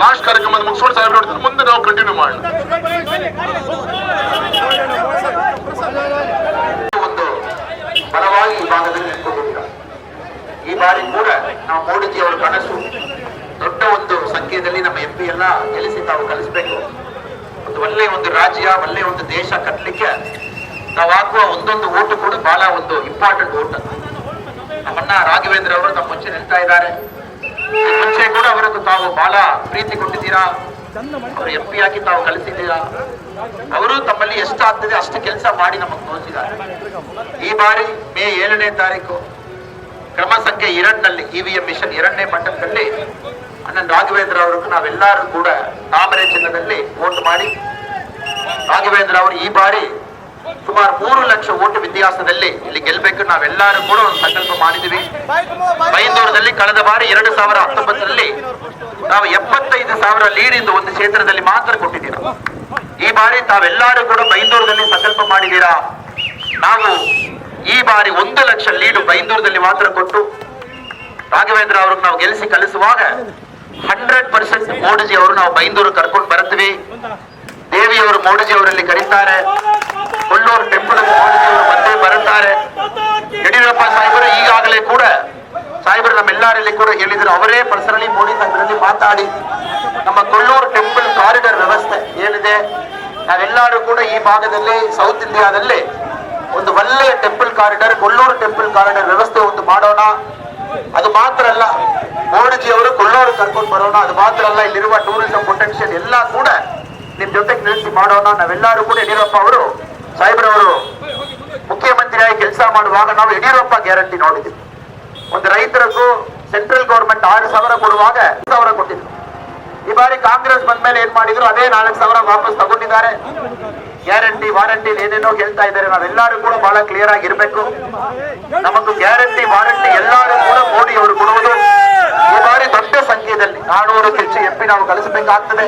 ಮುಗಿಸ್ಕೊಂಡು ಸಾಹೇಬ್ ನೋಡ್ತಾರೆ ಮುಂದೆ ನಾವು ಕಂಟಿನ್ಯೂ ಮಾಡೋಣ. ಒಂದು ಈ ಈ ಬಾರಿ ಕೂಡ ನಾವು ಮೋಡಿಜಿ ಅವರ ಕನಸು ದೊಡ್ಡ ಒಂದು ಸಂಖ್ಯೆಯಲ್ಲಿ ನಮ್ಮ ಎಂ ಪಿ ಎಲ್ಲ ಗೆಲ್ಲಿಸಿ ತಾವು ಕಲಿಸಬೇಕು. ಒಂದು ಒಳ್ಳೆ ಒಂದು ರಾಜ್ಯ, ಒಳ್ಳೆ ಒಂದು ದೇಶ ಕಟ್ಟಲಿಕ್ಕೆ ನಾವು ಹಾಕುವ ಒಂದೊಂದು ಓಟು ಕೂಡ ಬಹಳ ಒಂದು ಇಂಪಾರ್ಟೆಂಟ್ ಓಟ್. ನಮ್ಮನ್ನ ರಾಘವೇಂದ್ರ ಅವರು ನಮ್ಮ ಮುಂಚೆ ನಿಲ್ತಾ ಇದ್ದಾರೆ. ಮುಂಚೆ ಕೂಡ ಅವರದ್ದು ತಾವು ಬಹಳ ಪ್ರೀತಿ ಕೊಟ್ಟಿದ್ದೀರಾ? ಅವರು ಎಂ ಪಿ ಆಗಿ ತಾವು ಕಲಿಸಿದ್ದೀರಾ ಅವರು ತಮ್ಮಲ್ಲಿ ಎಷ್ಟಾಗ್ತದೆ ಅಷ್ಟು ಕೆಲಸ ಮಾಡಿ ನಮಗೆ ತೋರಿಸಿದ್ದಾರೆ. ಈ ಬಾರಿ ಮೇ ಏಳನೇ ತಾರೀಕು, ಕ್ರಮ ಸಂಖ್ಯೆ ಎರಡನಲ್ಲಿ ಇವಿಎಂ ಮಿಷನ್ ಎರಡನೇ ಮಂಡಲದಲ್ಲಿ ಅಣ್ಣನ್ ರಾಘವೇಂದ್ರ ಅವರಿಗೆ ನಾವೆಲ್ಲರೂ ಕೂಡ ತಾಮರೆ ಚಿನ್ನದಲ್ಲಿ ವೋಟ್ ಮಾಡಿ, ರಾಘವೇಂದ್ರ ಅವರು ಈ ಬಾರಿ ಸುಮಾರು ಮೂರು ಲಕ್ಷ ಓಟು ವ್ಯತ್ಯಾಸದಲ್ಲಿ ಇಲ್ಲಿ ಗೆಲ್ಬೇಕು. ನಾವೆಲ್ಲರೂ ಕೂಡ ಒಂದು ಸಂಕಲ್ಪ ಮಾಡಿದೀವಿ ಬೈಂದೂರದಲ್ಲಿ ಕಳೆದ ಬಾರಿ ಎರಡು ಸಾವಿರ ಹತ್ತೊಂಬತ್ತರಲ್ಲಿ ನಾವು ಎಪ್ಪತ್ತೈದು ಸಾವಿರ ಲೀಡ್ ಇಂದ ಒಂದು ಕ್ಷೇತ್ರದಲ್ಲಿ ಮಾತ್ರ ಕೊಟ್ಟಿದ್ದೀರಾ ಈ ಬಾರಿ ತಾವೆಲ್ಲರೂ ಕೂಡ ಬೈಂದೂರದಲ್ಲಿ ಸಂಕಲ್ಪ ಮಾಡಿದ್ದೀರಾ? ನಾವು ಈ ಬಾರಿ ಒಂದು ಲಕ್ಷ ಲೀಡು ಬೈಂದೂರದಲ್ಲಿ ಮಾತ್ರ ಕೊಟ್ಟು ರಾಘವೇಂದ್ರ ಅವ್ರಿಗೆ ನಾವು ಗೆಲ್ಲಿಸಿ ಕಲಿಸುವಾಗ ಹಂಡ್ರೆಡ್ ಪರ್ಸೆಂಟ್ ಮೋಡಿಜಿ ಅವರು ನಾವು ಬೈಂದೂರು ಕರ್ಕೊಂಡು ಬರ್ತೀವಿ ದೇವಿಯವರು ಮೋಡಿಜಿ ಅವರಲ್ಲಿ ಕರೀತಾರೆ. ಕೊಲ್ಲೂರು ಟೆಂಪಲ್ ಮೋಡಿಜಿ ಅವರು ಬಂದೇ ಬರುತ್ತಾರೆ ಯಡಿಯೂರಪ್ಪ ಸಾಹೇಬರು ಈಗಾಗಲೇ ಕೂಡ ಸಾಹೇಬರು ನಮ್ಮೆಲ್ಲರಲ್ಲಿ ಕೂಡ ಹೇಳಿದ್ರು ಅವರೇ ಪರ್ಸನಲಿ ಮೋದಿ ಸಾಹೇಬರಲ್ಲಿ ಮಾತಾಡಿ ನಮ್ಮ ಕೊಲ್ಲೂರು ಟೆಂಪಲ್ ಕಾರಿಡಾರ್ ವ್ಯವಸ್ಥೆ ಏನಿದೆ ನಾವೆಲ್ಲರೂ ಕೂಡ ಈ ಭಾಗದಲ್ಲಿ ಸೌತ್ ಇಂಡಿಯಾದಲ್ಲಿ ಒಂದು ಒಳ್ಳೆಯ temple corridor Kollur temple corridor ವ್ಯವಸ್ಥೆ ಒಂದು ಮಾಡೋಣ ಅದು ಮಾತ್ರ ಅಲ್ಲ ಮೋಡಿಜಿ ಅವರು ಕೊಲ್ಲೂರು ಕರ್ಕೊಂಡು ಬರೋಣ ಅದು ಮಾತ್ರ ಅಲ್ಲ ಇಲ್ಲಿರುವ ಟೂರಿಸಂ ಪೊಟೆನ್ಷಿಯಲ್ ಎಲ್ಲ ಕೂಡ ನಿಮ್ ಜೊತೆಗೆ ನಿಲ್ಲಿಸಿ ಮಾಡೋಣ ನಾವೆಲ್ಲರೂ ಕೂಡ ಯಡಿಯೂರಪ್ಪ ಅವರು ಸಾಹೇಬ್ರವರು ಮುಖ್ಯಮಂತ್ರಿಯಾಗಿ ಕೆಲಸ ಮಾಡುವಾಗ ನಾವು ಯಡಿಯೂರಪ್ಪ ಗ್ಯಾರಂಟಿ ನೋಡಿದ್ವಿ ಒಂದು ರೈತರಿಗೂ ಸೆಂಟ್ರಲ್ ಗೌರ್ಮೆಂಟ್ ಆರು ಸಾವಿರ ಕೊಡುವಾಗ ಸಾವಿರ ಕೊಟ್ಟಿದ್ರು. ಈ ಬಾರಿ ಕಾಂಗ್ರೆಸ್ ಬಂದ ಮೇಲೆ ಏನ್ ಮಾಡಿದ್ರು? ಅದೇ ನಾಲ್ಕು ಸಾವಿರ ವಾಪಸ್ ತಗೊಂಡಿದ್ದಾರೆ. ಗ್ಯಾರಂಟಿ, ವಾರಂಟಿ ಏನೇನೋ ಹೇಳ್ತಾ ಇದ್ದಾರೆ. ನಾವೆಲ್ಲರೂ ಕೂಡ ಬಹಳ ಕ್ಲಿಯರ್ ಆಗಿರ್ಬೇಕು. ನಮಗೂ ಗ್ಯಾರಂಟಿ, ವಾರಂಟಿ ಎಲ್ಲರೂ ಕೂಡ ಮೋದಿ ಅವರು ಕೊಡುವುದು. ಈ ಬಾರಿ ದೊಡ್ಡ ಸಂಖ್ಯೆಯಲ್ಲಿ ನಾನೂರು ಹೆಚ್ಚು ಎಂಪಿ ನಾವು ಕಲಿಸಬೇಕಾಗ್ತದೆ.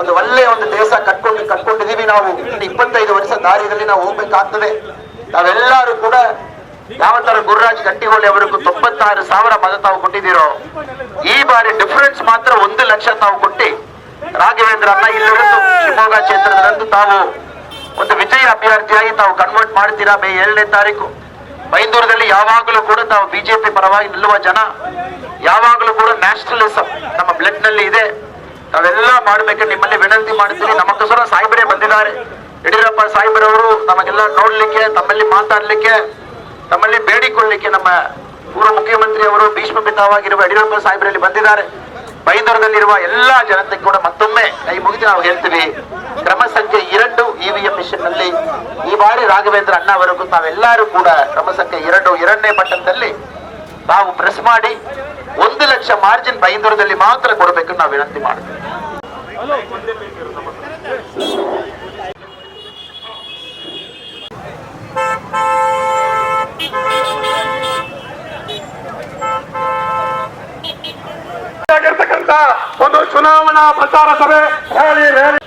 ಒಂದು ಒಳ್ಳೆಯ ಒಂದು ದೇಶ ಕಟ್ಕೊಂಡು ಕಟ್ಕೊಂಡಿದೀವಿ ನಾವು. ಇಪ್ಪತ್ತೈದು ವರ್ಷ ದಾರಿಯಲ್ಲಿ ನಾವು ಹೋಗ್ಬೇಕಾಗ್ತದೆ. ತಾವೆಲ್ಲರೂ ಕೂಡ ಯಾವ ತರ ಗುರುರಾಜ್ ಕಟ್ಟಿಹೊಳಿ ಅವರಿಗೂ ತೊಂಬತ್ತಾರು ಸಾವಿರ ಮತ ತಾವು ಕೊಟ್ಟಿದ್ದೀರೋ, ಈ ಬಾರಿ ಡಿಫರೆನ್ಸ್ ಮಾತ್ರ ಒಂದು ಲಕ್ಷ ತಾವು ಕೊಟ್ಟಿ, ರಾಘವೇಂದ್ರ ಅಣ್ಣ ಇಲ್ಲಿರೋದು ಶಿವಮೊಗ್ಗ ಕ್ಷೇತ್ರದಲ್ಲಿ ತಾವು ಒಂದು ವಿಜಯ ಅಭ್ಯರ್ಥಿಯಾಗಿ ತಾವು ಕನ್ವರ್ಟ್ ಮಾಡ್ತೀರಾ ಮೇ ಏಳನೇ ತಾರೀಕು. ಬೈಂದೂರದಲ್ಲಿ ಯಾವಾಗಲೂ ಕೂಡ ತಾವು ಬಿಜೆಪಿ ಪರವಾಗಿ ನಿಲ್ಲುವ ಜನ, ಯಾವಾಗಲೂ ಕೂಡ ನ್ಯಾಷನಲಿಸಂ ನಮ್ಮ ಬ್ಲಡ್ನಲ್ಲಿ ಇದೆ. ತಾವೆಲ್ಲ ಮಾಡ್ಬೇಕು, ನಿಮ್ಮಲ್ಲಿ ವಿನಂತಿ ಮಾಡ್ತೀವಿ ನಮಗೋಸ್ಕರ ಸಾಹೇಬರೇ ಬಂದಿದ್ದಾರೆ. ಯಡಿಯೂರಪ್ಪ ಸಾಹೇಬರವರು ನಮಗೆಲ್ಲ ನೋಡ್ಲಿಕ್ಕೆ, ತಮ್ಮಲ್ಲಿ ಮಾತಾಡ್ಲಿಕ್ಕೆ, ತಮ್ಮಲ್ಲಿ ಬೇಡಿಕೊಳ್ಳಿಕ್ಕೆ ನಮ್ಮ ಪೂರ್ವ ಮುಖ್ಯಮಂತ್ರಿ ಅವರು ಭೀಷ್ಮ ಪಿತಾವಾಗಿರುವ ಯಡಿಯೂರಪ್ಪ ಸಾಹೇಬರಲ್ಲಿ ಬಂದಿದ್ದಾರೆ. ಬೈಂದೂರದಲ್ಲಿರುವ ಎಲ್ಲಾ ಜನತೆ ಕೂಡ ಮತ್ತೊಮ್ಮೆ ಕೈ ಮುಗಿದು ನಾವು ಹೇಳ್ತೀವಿ, ಕ್ರಮ ಸಂಖ್ಯೆ ಎರಡು ಇವಿಎಂ ಮಿಷನ್ನಲ್ಲಿ ಈ ಬಾರಿ ರಾಘವೇಂದ್ರ ಅಣ್ಣ ಅವರಿಗೂ ತಾವೆಲ್ಲರೂ ಕೂಡ ಕ್ರಮ ಸಂಖ್ಯೆ ಎರಡು, ಎರಡನೇ ಮಟ್ಟದಲ್ಲಿ ತಾವು ಪ್ರೆಸ್ ಮಾಡಿ ಒಂದು ಲಕ್ಷ ಮಾರ್ಜಿನ್ ಬೈಂದೂರದಲ್ಲಿ ಮಾತ್ರ ಕೊಡಬೇಕು ನಾವು ವಿನಂತಿ ಮಾಡ್ತೀವಿ. ಒಂದು ಚುನಾವಣಾ ಪ್ರಚಾರ ಸಭೆ ರ್ಯಾಲಿ ರ್ಯಾಲಿ